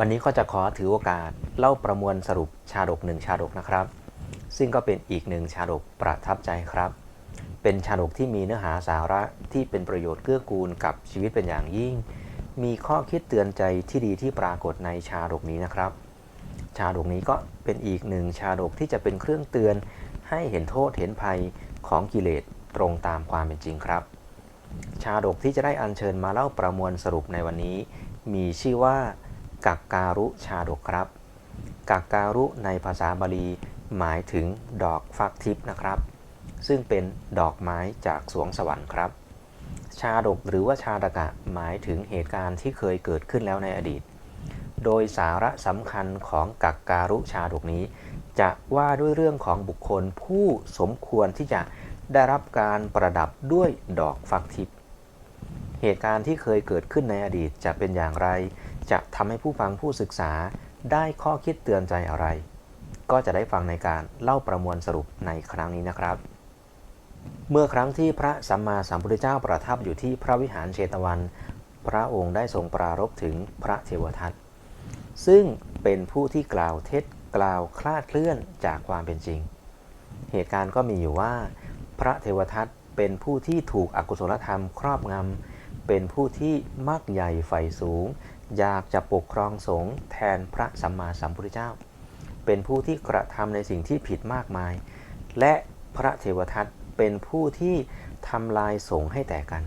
วันนี้ก็จะขอถือโอกาสเล่าประมวลสรุปชาดกหนึ่งชาดกนะครับ ซึ่งก็เป็นอีกหนึ่งชาดกประทับใจครับ เป็นชาดกที่มีเนื้อหาสาระที่เป็นประโยชน์เกื้อกูลกับชีวิตเป็นอย่างยิ่ง มีข้อคิดเตือนใจที่ดีที่ปรากฏในชาดกนี้นะครับ ชาดกนี้ก็เป็นอีกหนึ่งชาดกที่จะเป็นเครื่องเตือน ให้เห็นโทษเห็นภัยของกิเลสตรงตามความเป็นจริงครับ ชาดกที่จะได้อัญเชิญมาเล่าประมวลสรุปในวันนี้ มีชื่อว่า กักการุชาดกครับ กักการุในภาษาบาลีหมายถึงดอกฟักทิพย์นะครับ ซึ่งเป็นดอกไม้จากสวงสวรรค์ครับ ชาดกหรือว่าชาดกะหมายถึงเหตุการณ์ที่เคยเกิดขึ้นแล้วในอดีต โดยสาระสำคัญของกักการุชาดกนี้ จะว่าด้วยเรื่องของบุคคลผู้สมควรที่จะได้รับการประดับด้วยดอกฟักทิพย์เหตุการณ์ที่เคยเกิดขึ้นในอดีตจะเป็นอย่างไร จะทำให้ผู้ฟังผู้ศึกษาได้ข้อคิดเตือนใจอะไร ก็จะได้ฟังในการเล่าประมวลสรุปในครั้งนี้นะครับ เมื่อครั้งที่พระสัมมาสัมพุทธเจ้าประทับอยู่ที่พระวิหารเชตวัน พระองค์ได้ทรงปรารภถึงพระเทวทัตซึ่งเป็นผู้ที่กล่าวเท็จกล่าวคลาดเคลื่อนจากความเป็นจริง เหตุการณ์ก็มีอยู่ว่า พระเทวทัตเป็นผู้ที่ถูกอกุศลธรรมครอบงำเป็นผู้ที่มักใหญ่ไฟสูง อยากจะปกครองสงฆ์แทนพระสัมมาสัมพุทธเจ้า เป็นผู้ที่กระทำในสิ่งที่ผิดมากมาย และพระเทวทัตเป็นผู้ที่ทำลายสงฆ์ให้แตกกัน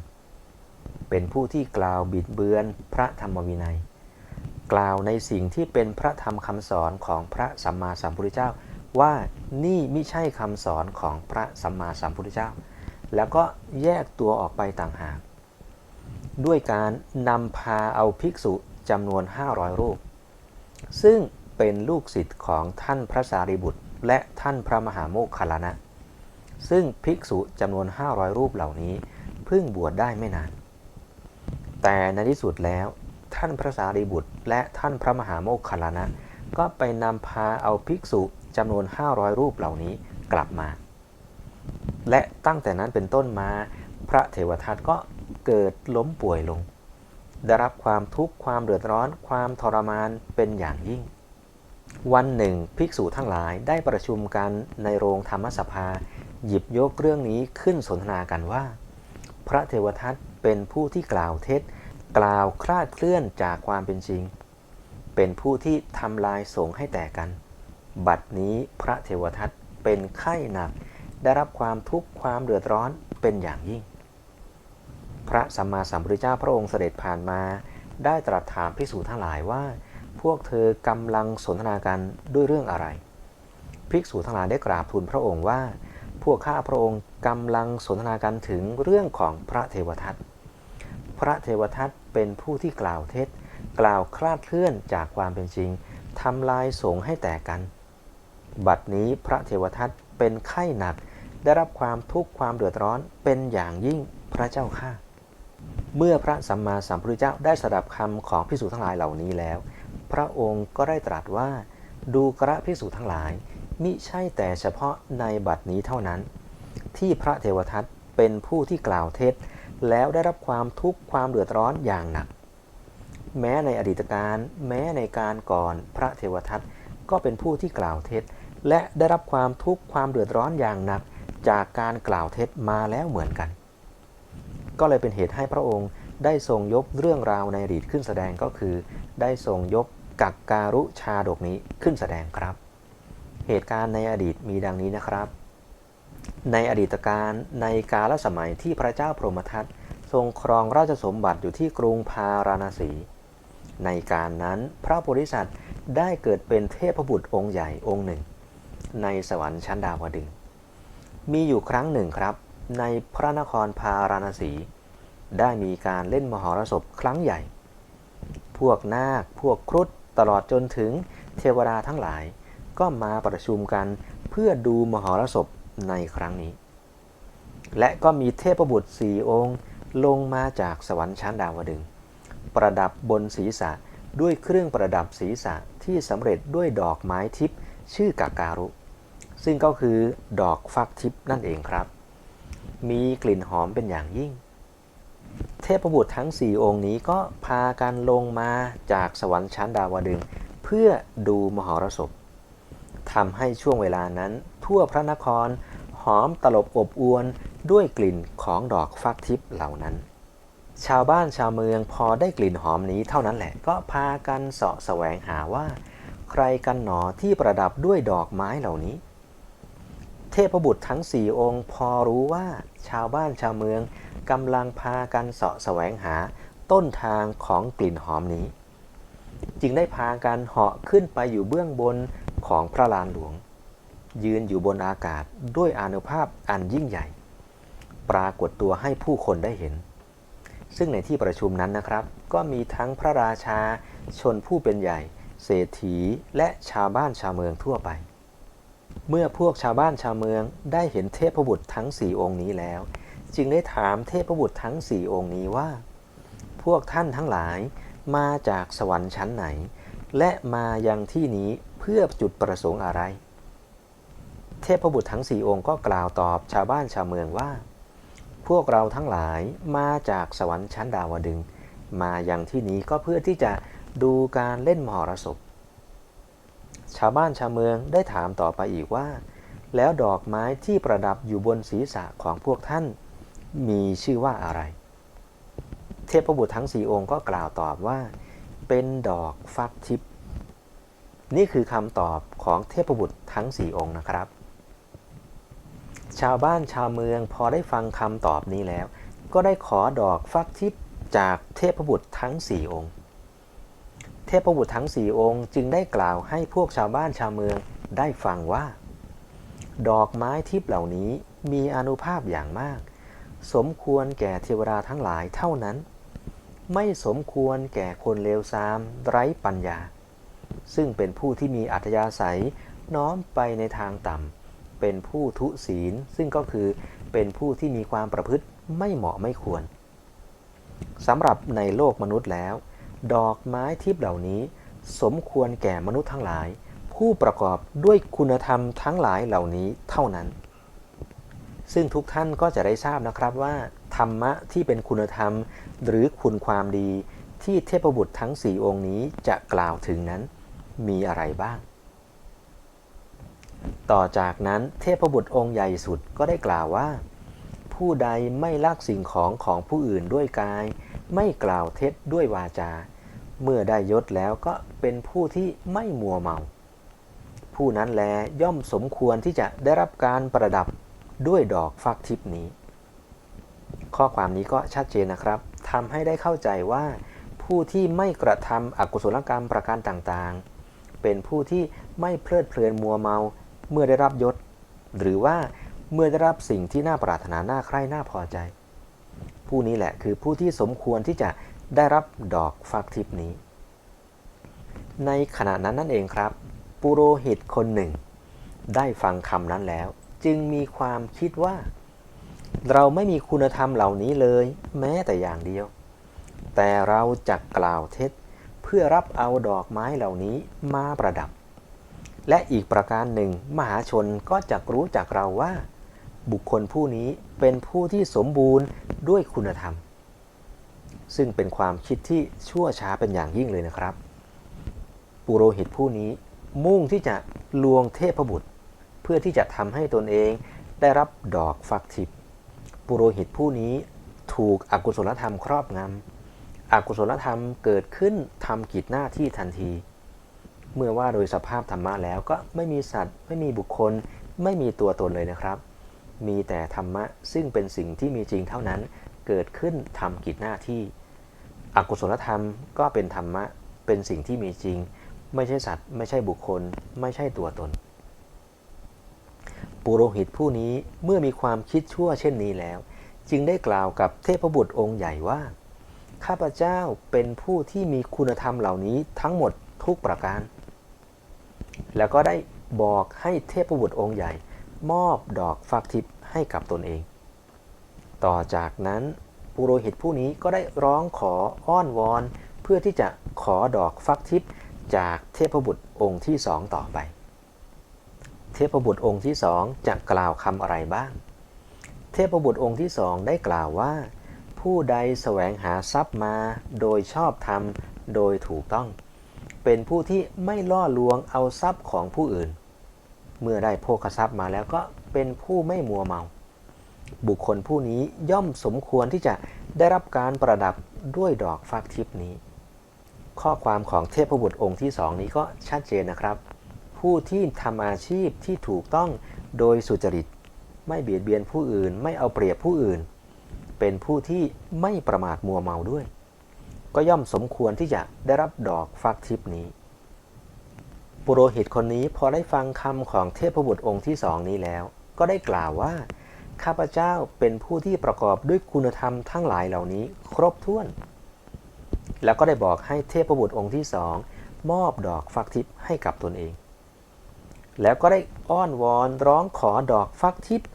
เป็นผู้ที่กล่าวบิดเบือนพระธรรมวินัย กล่าวในสิ่งที่เป็นพระธรรมคำสอนของพระสัมมาสัมพุทธเจ้า ว่านี่ไม่ใช่คำสอนของพระสัมมาสัมพุทธเจ้า แล้วก็แยกตัวออกไปต่างหากด้วยการนำพาเอาภิกษุ จำนวน 500 รูป ซึ่งเป็นลูกศิษย์ของท่านพระสารีบุตร และท่านพระมหาโมคคัลลานะ ซึ่งภิกษุจำนวน 500 รูปเหล่านี้เพิ่งบวชได้ไม่นาน แต่ในที่สุดแล้วท่านพระสารีบุตร และท่านพระมหาโมคคัลลานะ ก็ไปนำพาเอาภิกษุจำนวน 500 รูปเหล่านี้กลับมา และตั้งแต่นั้นเป็นต้นมา พระเทวทัตก็เกิดล้มป่วยลง ได้รับความทุกข์ความเดือดร้อน ความทรมานเป็นอย่างยิ่ง วันหนึ่ง ภิกษุทั้งหลายได้ประชุมกันในโรงธรรมสภา หยิบยกเรื่องนี้ขึ้นสนทนากันว่า พระเทวทัตเป็นผู้ที่กล่าวเท็จ กล่าวคลาดเคลื่อนจากความเป็นจริง เป็นผู้ที่ทำลายสงฆ์ให้แตกกัน บัดนี้พระเทวทัตเป็นไข้หนัก ได้รับความทุกข์ความเดือดร้อนเป็นอย่างยิ่ง พระสัมมาสัมพุทธเจ้าพระองค์เสด็จผ่านมา ได้ตรัสถามภิกษุทั้งหลายว่า พวกเธอกำลังสนทนากันด้วยเรื่องอะไร ภิกษุทั้งหลายได้กราบทูลพระองค์ว่า พวกข้าพระองค์กำลังสนทนากันถึงเรื่องของพระเทวทัตพระเทวทัตเป็นผู้ที่กล่าวเท็จ กล่าวคลาดเคลื่อนจากความเป็นจริงทำลายสงฆ์ให้แตกกัน บัดนี้พระเทวทัตเป็นไข้หนักได้รับความทุกข์ความเดือดร้อนเป็นอย่างยิ่งพระเจ้าข้า เมื่อพระสัมมาสัมพุทธเจ้าได้สดับคำของพิสูจทั้งหลายเหล่านี้แล้ว พระองค์ก็ได้ตรัสว่า ดูกระพิสูจทั้งหลาย มิใช่แต่เฉพาะในบัดนี้เท่านั้น ที่พระเทวทัตเป็นผู้ที่กล่าวเท็จ แล้วได้รับความทุกข์ความเดือดร้อนอย่างหนัก แม้ในอดีตการแม้ในการก่อนพระเทวทัตก็เป็นผู้ที่กล่าวเท็จ และได้รับความทุกข์ความเดือดร้อนอย่างหนัก จากการกล่าวเท็จมาแล้วเหมือนกัน ก็เลยเป็นเหตุให้พระองค์ได้ทรงยกเรื่องราวในอดีตขึ้นแสดงก็คือ ได้ทรงยกกักการุชาดกนี้ขึ้นแสดงครับ เหตุการณ์ในอดีตมีดังนี้นะครับ ในอดีตการในกาลสมัยที่พระเจ้าพรหมทัตทรงครองราชสมบัติอยู่ที่กรุงพาราณสี ในการนั้นพระโพธิสัตว์ได้เกิดเป็นเทพบุตรองค์ใหญ่องค์หนึ่ง ในสวรรค์ชั้นดาวดึง มีอยู่ครั้งหนึ่งครับ ในพระนครพาราณสี ได้มีการเล่นมหรสพครั้งใหญ่ พวกนาค พวกครุฑตลอดจนถึงเทวดาทั้งหลาย ก็มาประชุมกันเพื่อดูมหรสพในครั้งนี้ และก็มีเทพบุตรสี่องค์ลงมาจากสวรรค์ชั้นดาวดึง ประดับบนศีรษะด้วยเครื่องประดับศีรษะที่สำเร็จด้วยดอกไม้ทิพย์ชื่อกาการุ ซึ่งก็คือดอกฟักทิพย์นั่นเองครับ มีกลิ่นหอมเป็นอย่างยิ่ง เทพบุตรทั้งสี่องค์นี้ก็พากันลงมาจากสวรรค์ชั้นดาวดึง เพื่อดูมหรสพทำให้ช่วงเวลานั้น ทั่วพระนครหอมตลบอบอวนด้วยกลิ่นของดอกฟักทิพย์เหล่านั้น ชาวบ้านชาวเมืองพอได้กลิ่นหอมนี้เท่านั้นแหละ ก็พากันเสาะแสวงหาว่า ใครกันหนอที่ประดับด้วยดอกไม้เหล่านี้ เทพบุตรทั้งสี่องค์พอรู้ว่าชาวบ้านชาวเมืองกำลังพากันเสาะแสวงหาต้นทางของกลิ่นหอมนี้ จึงได้พากันเหาะขึ้นไปอยู่เบื้องบนของพระลานหลวง ยืนอยู่บนอากาศด้วยอานุภาพอันยิ่งใหญ่ ปรากฏตัวให้ผู้คนได้เห็น ซึ่งในที่ประชุมนั้นนะครับ ก็มีทั้งพระราชาชนผู้เป็นใหญ่ เศรษฐีและชาวบ้านชาวเมืองทั่วไป เมื่อพวกชาวบ้านชาวเมืองได้เห็นเทพบุตรทั้งสี่องค์นี้แล้ว จึงได้ถามเทพบุตรทั้งสี่องค์นี้ว่า พวกท่านทั้งหลายมาจากสวรรค์ชั้นไหน และมายังที่นี้เพื่อจุดประสงค์อะไร เทพบุตรทั้งสี่องค์ก็กล่าวตอบชาวบ้านชาวเมืองว่า พวกเราทั้งหลายมาจากสวรรค์ชั้นดาวดึง มายังที่นี้ก็เพื่อที่จะดูการเล่นมหรสพ ชาวบ้านชาวเมืองได้ถามต่อไปอีกว่า แล้วดอกไม้ที่ประดับอยู่บนศีรษะของพวกท่าน มีชื่อว่าอะไร เทพบุตรทั้งสี่องค์ก็กล่าวตอบว่า เป็นดอกฟักทิพย์นี่คือคำตอบของเทพบุตรทั้งสี่องค์นะครับ ชาวบ้านชาวเมืองพอได้ฟังคำตอบนี้แล้ว ก็ได้ขอดอกฟักทิพย์จากเทพบุตรทั้งสี่องค์ เทพบุตรทั้งสี่องค์จึงได้กล่าวให้พวกชาวบ้านชาวเมืองได้ฟังว่า ดอกไม้ทิพเหล่านี้มีอนุภาพอย่างมาก สมควรแก่เทวดาทั้งหลายเท่านั้น ไม่สมควรแก่คนเลวทรามไร้ปัญญา ซึ่งเป็นผู้ที่มีอัธยาศัยน้อมไปในทางต่ำเป็นผู้ทุศีล ซึ่งก็คือเป็นผู้ที่มีความประพฤติไม่เหมาะไม่ควรสำหรับในโลกมนุษย์แล้ว ดอกไม้ทิพย์เหล่านี้ สมควรแก่มนุษย์ทั้งหลาย ผู้ประกอบด้วยคุณธรรมทั้งหลายเหล่านี้เท่านั้น ซึ่งทุกท่านก็จะได้ทราบนะครับว่า ธรรมะที่เป็นคุณธรรม หรือคุณความดีที่เทพบุตรทั้งสี่องค์นี้จะกล่าวถึงนั้น มีอะไรบ้าง ต่อจากนั้นเทพบุตรองค์ใหญ่สุดก็ได้กล่าวว่า ผู้ใดไม่ลักสิ่งของของผู้อื่นด้วยกาย ไม่กล่าวเท็จด้วยวาจา เมื่อได้ยศแล้วก็เป็นผู้ที่ไม่มัวเมา ผู้นั้นแลย่อมสมควรที่จะได้รับการประดับด้วยดอกฟักทิพนี้ ข้อความนี้ก็ชัดเจนนะครับทำให้ได้เข้าใจว่า ผู้ที่ไม่กระทำอกุศลกรรมประการต่างๆ เป็นผู้ที่ไม่เพลิดเพลินมัวเมา เมื่อได้รับยศ หรือว่าเมื่อได้รับสิ่งที่น่าปรารถนาน่าใคร่น่าพอใจ ผู้นี้แหละคือผู้ที่สมควรที่จะได้รับดอกฟักทิพนี้ ในขณะนั้นนั่นเองครับ ปุโรหิตคนหนึ่ง ได้ฟังคำนั้นแล้ว จึงมีความคิดว่า เราไม่มีคุณธรรมเหล่านี้เลย แม้แต่อย่างเดียว แต่เราจะกล่าวเท็จเพื่อรับเอาดอกไม้เหล่านี้มาประดับ และอีกประการหนึ่ง มหาชนก็จะรู้จักเราว่า บุคคลผู้นี้เป็นผู้ที่สมบูรณ์ด้วยคุณธรรม ซึ่งเป็นความคิดที่ชั่วช้าเป็นอย่างยิ่งเลยนะครับ ปุโรหิตผู้นี้มุ่งที่จะลวงเทพบุตร เพื่อที่จะทำให้ตนเองได้รับดอกฟักทิพย์ปุโรหิตผู้นี้ถูกอกุศลธรรมครอบงำอกุศลธรรมเกิดขึ้นทำกิจหน้าที่ทันที เมื่อว่าโดยสภาพธรรมะแล้วก็ไม่มีสัตว์ ไม่มีบุคคล ไม่มีตัวตนเลยนะครับ มีแต่ธรรมะซึ่งเป็นสิ่งที่มีจริงเท่านั้นเกิดขึ้นทำกิจหน้าที่ อกุศลธรรมก็เป็นธรรมะเป็นสิ่งที่มีจริง ไม่ใช่สัตว์ ไม่ใช่บุคคล ไม่ใช่ตัวตน ปุโรหิตผู้นี้เมื่อมีความคิดชั่วเช่นนี้แล้ว จึงได้กล่าวกับเทพบุตรองค์ใหญ่ว่า ข้าพเจ้าเป็นผู้ที่มีคุณธรรมเหล่านี้ทั้งหมดทุกประการ แล้วก็ได้บอกให้เทพบุตรองค์ใหญ่ มอบดอกฟักทิพย์ให้กับตนเอง ต่อจากนั้นปุโรหิตผู้นี้ก็ได้ร้องขออ้อนวอน เพื่อที่จะขอดอกฟักทิพย์จากเทพบุตรองค์ที่สองต่อไป เทพบุตรองค์ที่สองจะกล่าวคำอะไรบ้าง เทพบุตรองค์ที่สองได้กล่าวว่า ผู้ใดแสวงหาทรัพย์มาโดยชอบธรรมโดยถูกต้อง เป็นผู้ที่ไม่ล่อลวงเอาทรัพย์ของผู้อื่น เมื่อได้โภคทรัพย์มาแล้วก็เป็นผู้ไม่มัวเมา บุคคลผู้นี้ย่อมสมควรที่จะได้รับการประดับด้วยดอกฟักทิพนี้ ข้อความของเทพบุตรองค์ที่สองนี้ก็ชัดเจนนะครับ ผู้ที่ทำอาชีพที่ถูกต้องโดยสุจริต ไม่เบียดเบียนผู้อื่น ไม่เอาเปรียบผู้อื่น เป็นผู้ที่ไม่ประมาทมัวเมาด้วย ก็ย่อมสมควรที่จะได้รับดอกฟักทิพนี้ ปุโรหิตคนนี้พอได้ฟังคำของเทพบุตรองค์ที่สองนี้แล้ว ก็ได้กล่าวว่า ข้าพเจ้าเป็นผู้ที่ประกอบด้วยคุณธรรมทั้งหลายเหล่านี้ ครบถ้วน แล้วก็ได้บอกให้เทพบุตรองค์ที่สองมอบดอกฟักทิพย์ให้กับตนเอง แล้วก็ได้อ้อนวอนร้องขอดอกฟักทิพย์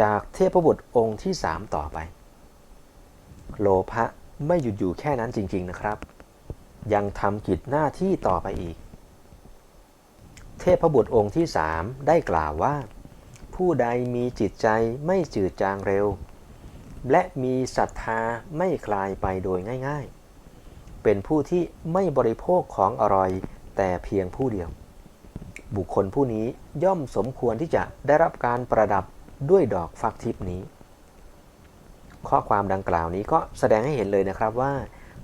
จากเทพบุตรองค์ที่สามต่อไป โลภะไม่หยุดอยู่แค่นั้นจริง ๆนะครับ ยังทำกิจหน้าที่ต่อไปอีก เทพบุตรองค์ที่สามได้กล่าวว่า ผู้ใดมีจิตใจไม่จืดจางเร็ว และมีศรัทธาไม่คลายไปโดยง่าย ๆ เป็นผู้ที่ไม่บริโภคของอร่อยแต่เพียงผู้เดียว บุคคลผู้นี้ย่อมสมควรที่จะได้รับการประดับด้วยดอกฟักทิพนี้ ข้อความดังกล่าวนี้ก็แสดงให้เห็นเลยนะครับว่า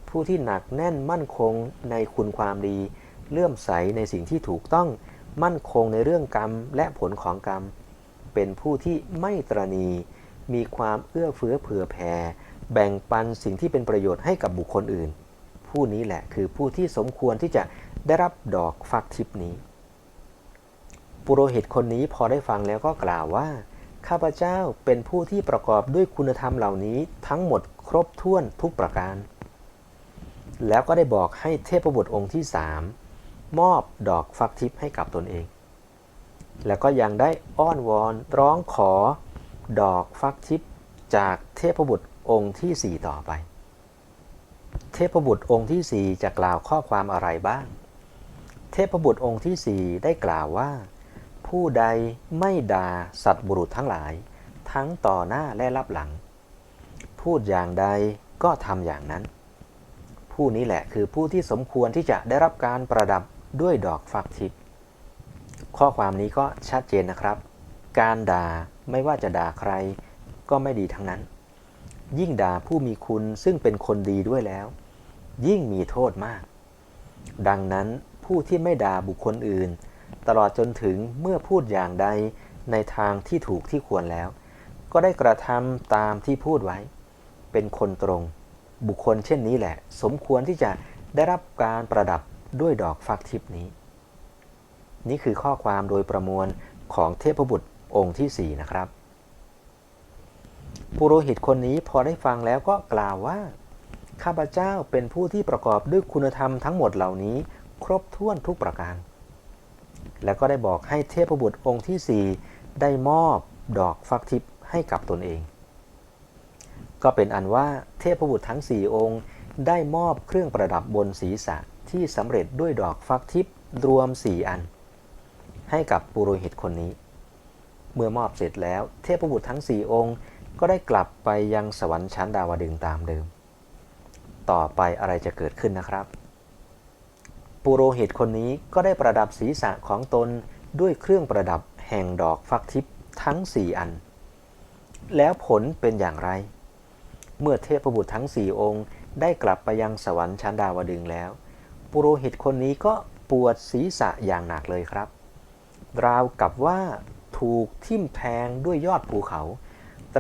ผู้ที่หนักแน่นมั่นคงในคุณความดีเลื่อมใสในสิ่งที่ถูกต้อง มั่นคงในเรื่องกรรมและผลของกรรม เป็นผู้ที่ไม่ตรณี มีความเอื้อเฟื้อเผื่อแผ่ แบ่งปันสิ่งที่เป็นประโยชน์ให้กับบุคคลอื่น ผู้นี้แหละคือผู้ที่สมควรที่จะได้รับดอกฟักทิพนี้ ปุโรหิตคนนี้พอได้ฟังแล้วก็กล่าวว่า ข้าพเจ้าเป็นผู้ที่ประกอบด้วยคุณธรรมเหล่านี้ทั้งหมดครบถ้วนทุกประการ แล้วก็ได้บอกให้เทพบุตรองค์ที่สาม มอบดอกฟักทิพให้กับตนเอง แล้วก็ยังได้อ้อนวอนร้องขอดอกฟักทิพจากเทพบุตรองค์ที่สี่ต่อไป เทพบุตรองค์ที่สี่จะกล่าวข้อความอะไรบ้าง เทพบุตรองค์ที่สี่ได้กล่าวว่า ผู้ใดไม่ด่าสัตว์บุรุษทั้งหลาย ทั้งต่อหน้าและรับหลัง พูดอย่างใดก็ทำอย่างนั้น ผู้นี้แหละคือผู้ที่สมควรที่จะได้รับการประดับ ด้วยดอกฟักทิพย์ข้อความนี้ก็ชัดเจนนะครับ การด่าไม่ว่าจะด่าใครก็ไม่ดีทั้งนั้น ยิ่งด่าผู้มีคุณซึ่งเป็นคนดีด้วยแล้ว ยิ่งมีโทษมาก ดังนั้นผู้ที่ไม่ด่าบุคคลอื่น ตลอดจนถึงเมื่อพูดอย่างใดในทางที่ถูกที่ควรแล้ว ก็ได้กระทำตามที่พูดไว้ เป็นคนตรง บุคคลเช่นนี้แหละ สมควรที่จะได้รับการประดับ ด้วยดอกฟักทิพนี้ นี่คือข้อความโดยประมวลของเทพบุตรองค์ที่ 4 นะครับ ปุโรหิตคนนี้พอได้ฟังแล้วก็กล่าวว่า ข้าพเจ้าเป็นผู้ที่ประกอบด้วยคุณธรรมทั้งหมดเหล่านี้ ครบถ้วนทุกประการ แล้วก็ได้บอกให้เทพบุตรองค์ที่ 4 ได้มอบดอกฟักทิพให้กับตนเอง ก็เป็นอันว่าเทพบุตรทั้ง 4 องค์ได้มอบเครื่องประดับบนศีรษะ ที่สำเร็จด้วยดอกฟักทิพย์รวม 4 อัน ให้กับปุโรหิตคนนี้ เมื่อมอบเสร็จแล้วเทพบุตรทั้ง 4 องค์ ก็ได้กลับไปยังสวรรค์ชั้นดาวดึงตามเดิม ต่อไปอะไรจะเกิดขึ้นนะครับ ปุโรหิตคนนี้ก็ได้ประดับศีรษะของตนด้วยเครื่องประดับแห่งดอกฟักทิพย์ทั้ง 4 อัน แล้วผลเป็นอย่างไร เมื่อเทพบุตรทั้ง 4 องค์ได้กลับไปยังสวรรค์ชั้นดาวดึงแล้ว ปุโรหิตคนนี้ก็ปวดศีรษะอย่างหนักเลยครับ ราวกับว่าถูกทิ่มแทงด้วยยอดภูเขา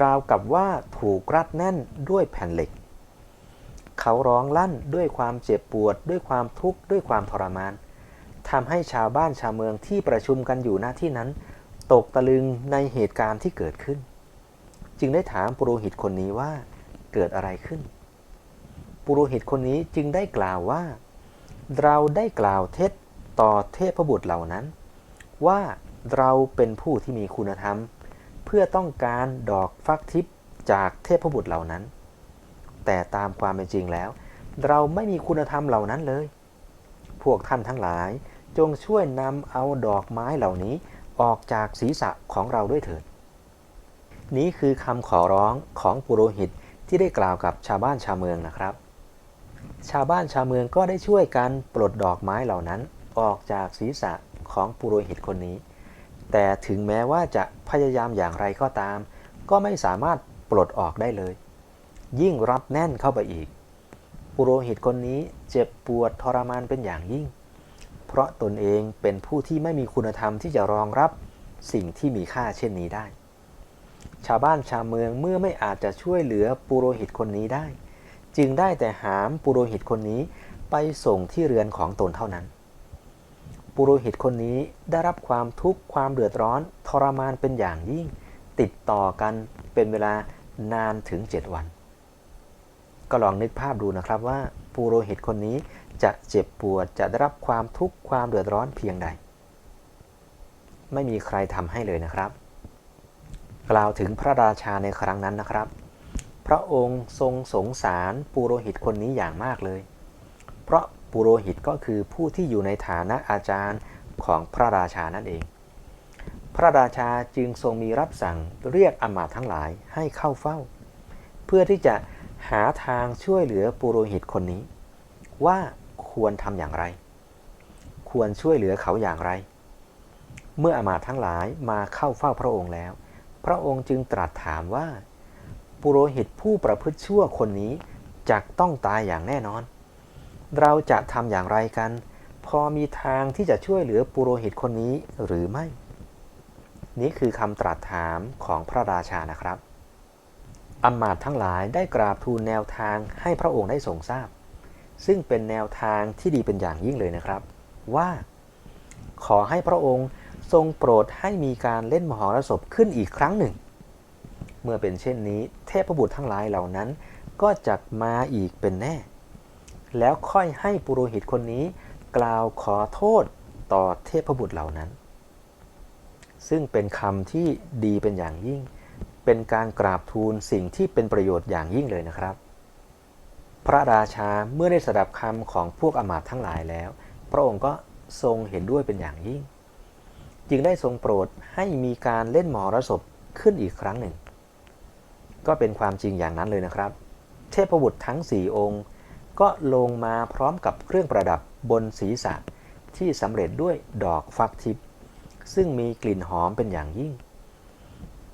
ราวกับว่าถูกรัดแน่นด้วยแผ่นเหล็ก เขาร้องลั่นด้วยความเจ็บปวด ด้วยความทุกข์ ด้วยความทรมานทำให้ชาวบ้านชาวเมืองที่ประชุมกันอยู่หน้าที่นั้น ตกตะลึงในเหตุการณ์ที่เกิดขึ้น จึงได้ถามปุโรหิตคนนี้ว่าเกิดอะไรขึ้น ปุโรหิตคนนี้จึงได้กล่าวว่า เราได้กล่าวเท็จต่อเทพบุตรเหล่านั้น ว่าเราเป็นผู้ที่มีคุณธรรม เพื่อต้องการดอกฟักทิพย์จากเทพบุตรเหล่านั้น แต่ตามความเป็นจริงแล้ว เราไม่มีคุณธรรมเหล่านั้นเลย พวกท่านทั้งหลายจงช่วยนำเอาดอกไม้เหล่านี้ออกจากศีรษะของเราด้วยเถิด นี้คือคำขอร้องของปุโรหิตที่ได้กล่าวกับชาวบ้านชาวเมืองนะครับ ชาวบ้านชาวเมืองก็ได้ช่วยกันปลดดอกไม้เหล่านั้นออกจากศีรษะของปุโรหิตคนนี้ แต่ถึงแม้ว่าจะพยายามอย่างไรก็ตาม ก็ไม่สามารถปลดออกได้เลย ยิ่งรับแน่นเข้าไปอีก ปุโรหิตคนนี้เจ็บปวดทรมานเป็นอย่างยิ่ง เพราะตนเองเป็นผู้ที่ไม่มีคุณธรรมที่จะรองรับสิ่งที่มีค่าเช่นนี้ได้ ชาวบ้านชาวเมืองเมื่อไม่อาจจะช่วยเหลือปุโรหิตคนนี้ได้ จึงได้แต่หามปุโรหิตคนนี้ไปส่งที่เรือนของตนเท่านั้น ปุโรหิตคนนี้ได้รับความทุกข์ความเดือดร้อนทรมานเป็นอย่างยิ่ง ติดต่อกันเป็นเวลานานถึง 7 วัน ก็ลองนึกภาพดูนะครับว่าปุโรหิตคนนี้จะเจ็บปวดจะได้รับความทุกข์ความเดือดร้อนเพียงใด ไม่มีใครทำให้เลยนะครับ กล่าวถึงพระราชาในครั้งนั้นนะครับ พระองค์ทรงสงสารปุโรหิตคนนี้อย่างมากเลย เพราะปุโรหิตก็คือผู้ที่อยู่ในฐานะอาจารย์ของพระราชานั่นเอง พระราชาจึงทรงมีรับสั่งเรียกอมาตทั้งหลายให้เข้าเฝ้า เพื่อที่จะหาทางช่วยเหลือปุโรหิตคนนี้ ว่าควรทำอย่างไร ควรช่วยเหลือเขาอย่างไร เมื่ออมาตทั้งหลายมาเข้าเฝ้าพระองค์แล้ว พระองค์จึงตรัสถามว่า ปุโรหิตผู้ประพฤติชั่วคนนี้จักต้องตายอย่างแน่นอน เราจะทำอย่างไรกัน พอมีทางที่จะช่วยเหลือปุโรหิตคนนี้หรือไม่ นี่คือคำตรัสถามของพระราชานะครับอำมาตย์ทั้งหลายได้กราบทูลแนวทางให้พระองค์ได้ทรงทราบ ซึ่งเป็นแนวทางที่ดีเป็นอย่างยิ่งเลยนะครับ ว่า ขอให้พระองค์ทรงโปรดให้มีการเล่นมหรสพขึ้นอีกครั้งหนึ่ง เมื่อเป็นเช่นนี้ เทพบุตรทั้งหลายเหล่านั้น ก็จะมาอีกเป็นแน่ แล้วค่อยให้ปุโรหิตคนนี้ กล่าวขอโทษต่อเทพบุตรเหล่านั้น ซึ่งเป็นคำที่ดีเป็นอย่างยิ่ง เป็นการกราบทูลสิ่งที่เป็นประโยชน์อย่างยิ่งเลยนะครับ พระราชาเมื่อได้สดับคำของพวกอมาตย์ทั้งหลายแล้ว พระองค์ก็ทรงเห็นด้วยเป็นอย่างยิ่ง จึงได้ทรงโปรดให้มีการเล่นหมหรสพขึ้นอีกครั้งหนึ่ง ก็เป็นความจริงอย่างนั้นเลยนะครับ เทพบุตรทั้งสี่องค์ ก็ลงมาพร้อมกับเครื่องประดับบนศีรษะที่สำเร็จด้วยดอกฟักทิพย์ซึ่งมีกลิ่นหอมเป็นอย่างยิ่ง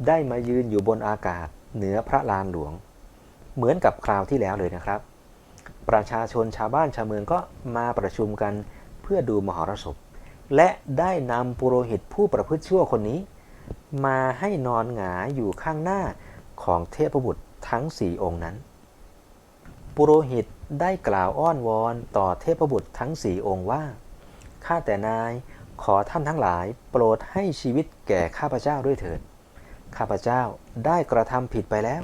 ได้มายืนอยู่บนอากาศเหนือพระลานหลวง เหมือนกับคราวที่แล้วเลยนะครับ ประชาชนชาวบ้านชาวเมืองก็มาประชุมกันเพื่อดูมหรสพ และได้นำปุโรหิตผู้ประพฤติชั่วคนนี้ มาให้นอนหงายอยู่ข้างหน้า ของเทพบุตรทั้งสี่องค์นั้น ปุโรหิตได้กล่าวอ้อนวอนต่อเทพบุตรทั้งสี่องค์ว่า ข้าแต่นายขอท่านทั้งหลายโปรดให้ชีวิตแก่ข้าพเจ้าด้วยเถิด ข้าพเจ้าได้กระทำผิดไปแล้ว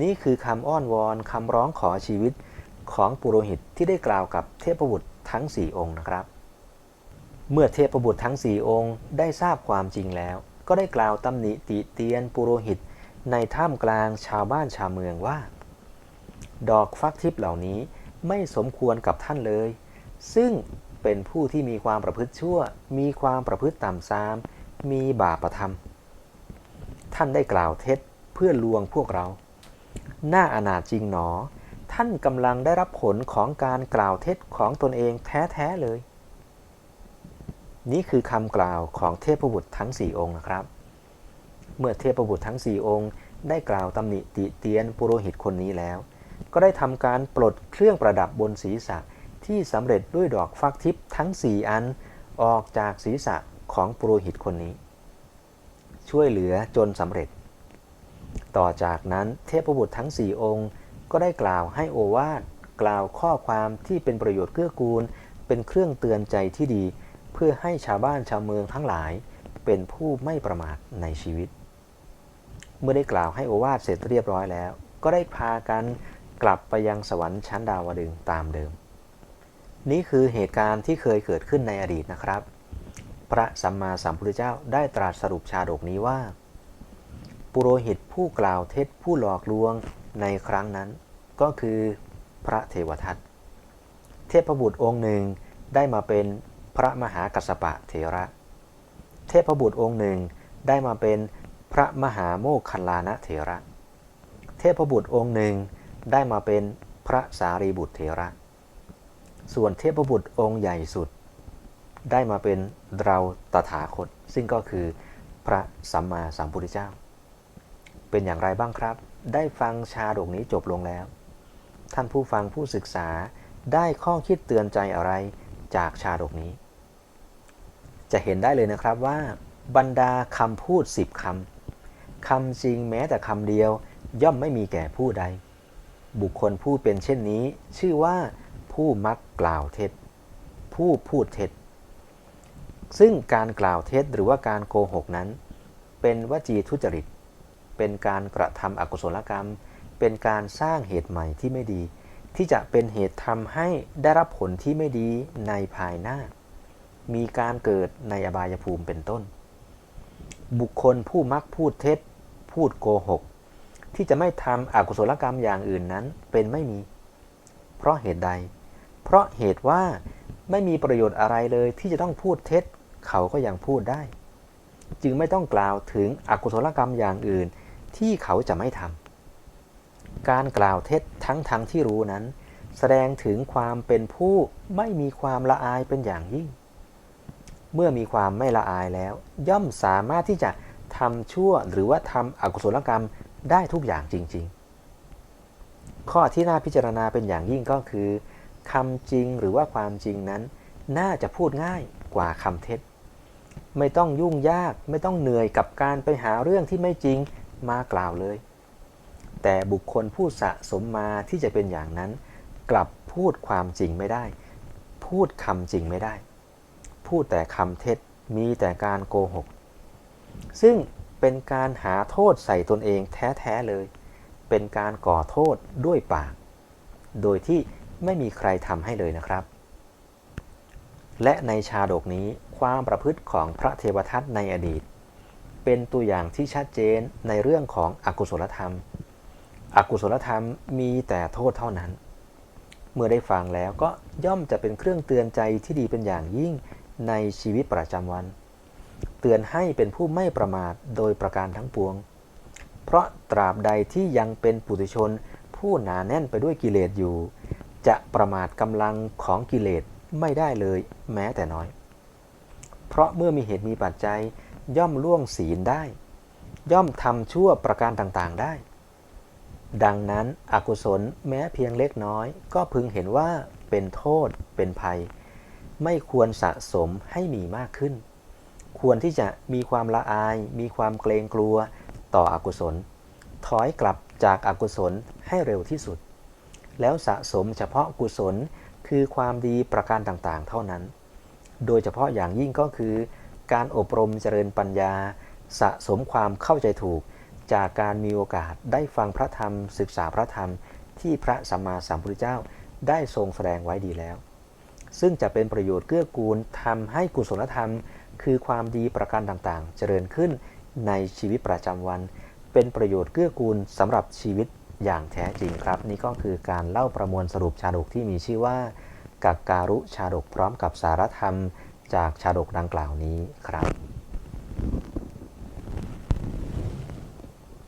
นี่คือคำอ้อนวอนคำร้องขอชีวิตของปุโรหิตที่ได้กล่าวกับเทพบุตรทั้งสี่องค์นะครับ เมื่อเทพบุตรทั้งสี่องค์ได้ทราบความจริงแล้ว ก็ได้กล่าวตำหนิติเตียนปุโรหิต ในท่ามกลางชาวบ้านชาวเมืองว่า ดอกฟักทิพย์เหล่านี้ไม่สมควรกับท่านเลย ซึ่งเป็นผู้ที่มีความประพฤติชั่ว มีความประพฤติต่ำซาม มีบาปประทำท่านได้กล่าวเท็จเพื่อลวงพวกเรา หน้าอนาจจริงหนอ ท่านกำลังได้รับผลของการกล่าวเท็จของตนเองแท้ๆเลย นี่คือคำกล่าวของเทพบุตรทั้งสี่องค์นะครับ เมื่อเทพบุตรทั้งสี่องค์ ได้กล่าวตำหนิติเตียนปุโรหิตคนนี้แล้ว ก็ได้ทำการปลดเครื่องประดับบนศีรษะที่สำเร็จด้วยดอกฟักทิพย์ทั้ง4อันออกจากศีรษะของปุโรหิตคนนี้ ช่วยเหลือจนสำเร็จ ต่อจากนั้นเทพบุตรทั้ง4องค์ ก็ได้กล่าวให้โอวาทกล่าวข้อความที่เป็นประโยชน์เกื้อกูล เป็นเครื่องเตือนใจที่ดี เพื่อให้ชาวบ้านชาวเมืองทั้งหลาย เป็นผู้ไม่ประมาทในชีวิต เมื่อได้กล่าวให้โอวาทเสร็จเรียบร้อยแล้ว ก็ได้พากันกลับไปยังสวรรค์ชั้นดาวดึงตามเดิม นี่คือเหตุการณ์ที่เคยเกิดขึ้นในอดีตนะครับ พระสัมมาสัมพุทธเจ้าได้ตรัสสรุปชาดกนี้ว่า ปุโรหิตผู้กล่าวเท็จผู้หลอกลวงในครั้งนั้น ก็คือพระเทวทัตเทพบุตรองค์หนึ่งได้มาเป็นพระมหากัสสปะเทระ เทพบุตรองค์หนึ่งได้มาเป็น ระมหาโมคคัลลานะเถระ เทพบุตรองค์หนึ่งได้มาเป็นพระสารีบุตรเถระ ส่วนเทพบุตรองค์ใหญ่สุด ได้มาเป็นเราตถาคต ซึ่งก็คือพระสัมมาสัมพุทธเจ้า เป็นอย่างไรบ้างครับ ได้ฟังชาดกนี้จบลงแล้ว ท่านผู้ฟังผู้ศึกษาได้ข้อคิดเตือนใจอะไรจากชาดกนี้ จะเห็นได้เลยนะครับว่าบรรดาคำพูดสิบคำ คำจริงแม้แต่คำเดียว ย่อมไม่มีแก่ผู้ใด บุคคลผู้เป็นเช่นนี้ ชื่อว่าผู้มักกล่าวเท็จ ผู้พูดเท็จ ซึ่งการกล่าวเท็จหรือว่าการโกหกนั้น เป็นวจีทุจริต เป็นการกระทำอกุศลกรรม เป็นการสร้างเหตุใหม่ที่ไม่ดี ที่จะเป็นเหตุทำให้ได้รับผลที่ไม่ดีในภายหน้า มีการเกิดในอบายภูมิเป็นต้นบุคคลผู้มักพูดเท็จ พูดโกหก ที่จะไม่ทำอกุศลกรรมอย่างอื่นนั้นเป็นไม่มี เพราะเหตุใด เพราะเหตุว่าไม่มีประโยชน์อะไรเลยที่จะต้องพูดเท็จ เขาก็ยังพูดได้ จึงไม่ต้องกล่าวถึงอกุศลกรรมอย่างอื่น ที่เขาจะไม่ทำการกล่าวเท็จทั้งทั้งที่รู้นั้น แสดงถึงความเป็นผู้ไม่มีความละอายเป็นอย่างยิ่ง เมื่อมีความไม่ละอายแล้ว ย่อมสามารถที่จะ ทำชั่วหรือว่าทำอกุศลกรรมได้ทุกอย่างจริง ๆ ข้อที่น่าพิจารณาเป็นอย่างยิ่งก็คือคำจริงหรือว่าความจริงนั้น น่าจะพูดง่ายกว่าคำเท็จ ไม่ต้องยุ่งยากไม่ต้องเหนื่อยกับการไปหาเรื่องที่ไม่จริงมากล่าวเลย แต่บุคคลผู้สะสมมาที่จะเป็นอย่างนั้น กลับพูดความจริงไม่ได้ พูดคำจริงไม่ได้ พูดแต่คำเท็จมีแต่การโกหก ซึ่งเป็นการหาโทษใส่ตนเองแท้ ๆ เลย เป็นการก่อโทษด้วยปาก โดยที่ไม่มีใครทำให้เลยนะครับ และในชาดกนี้ความประพฤติของพระเทวทัตในอดีต เป็นตัวอย่างที่ชัดเจนในเรื่องของอกุศลธรรม อกุศลธรรมมีแต่โทษเท่านั้น เมื่อได้ฟังแล้วก็ย่อมจะเป็นเครื่องเตือนใจที่ดีเป็นอย่างยิ่งในชีวิตประจำวัน เตือนให้เป็นผู้ไม่ประมาทโดยประการทั้งปวง เพราะตราบใดที่ยังเป็นปุถุชนผู้หนาแน่นไปด้วยกิเลสอยู่ จะประมาทกำลังของกิเลสไม่ได้เลยแม้แต่น้อย เพราะเมื่อมีเหตุมีปัจจัยย่อมล่วงศีลได้ ย่อมทำชั่วประการต่างๆได้ ดังนั้นอกุศลแม้เพียงเล็กน้อย ก็พึงเห็นว่าเป็นโทษเป็นภัย ไม่ควรสะสมให้มีมากขึ้น ควรที่จะมีความละอาย มีความเกรงกลัวต่ออกุศล ถอยกลับจากอากุศลให้เร็วที่สุด แล้วสะสมเฉพาะกุศลคือความดีประการต่างๆ เท่านั้น โดยเฉพาะอย่างยิ่งก็คือ การอบรมเจริญปัญญา สะสมความเข้าใจถูก จากการมีโอกาสได้ฟังพระธรรม ศึกษาพระธรรม ที่พระสัมมาสัมพุทธเจ้าได้ทรงแสดงไว้ดีแล้ว ซึ่งจะเป็นประโยชน์เกื้อกูลทำให้กุศลธรรม คือความดีประการต่างๆ เจริญขึ้นในชีวิตประจำวัน เป็นประโยชน์เกื้อกูลสำหรับชีวิตอย่างแท้จริงครับ นี่ก็คือการเล่าประมวลสรุปชาดกที่มีชื่อว่ากักการุชาดกพร้อมกับสารธรรม จากชาดกดังกล่าวนี้ครับ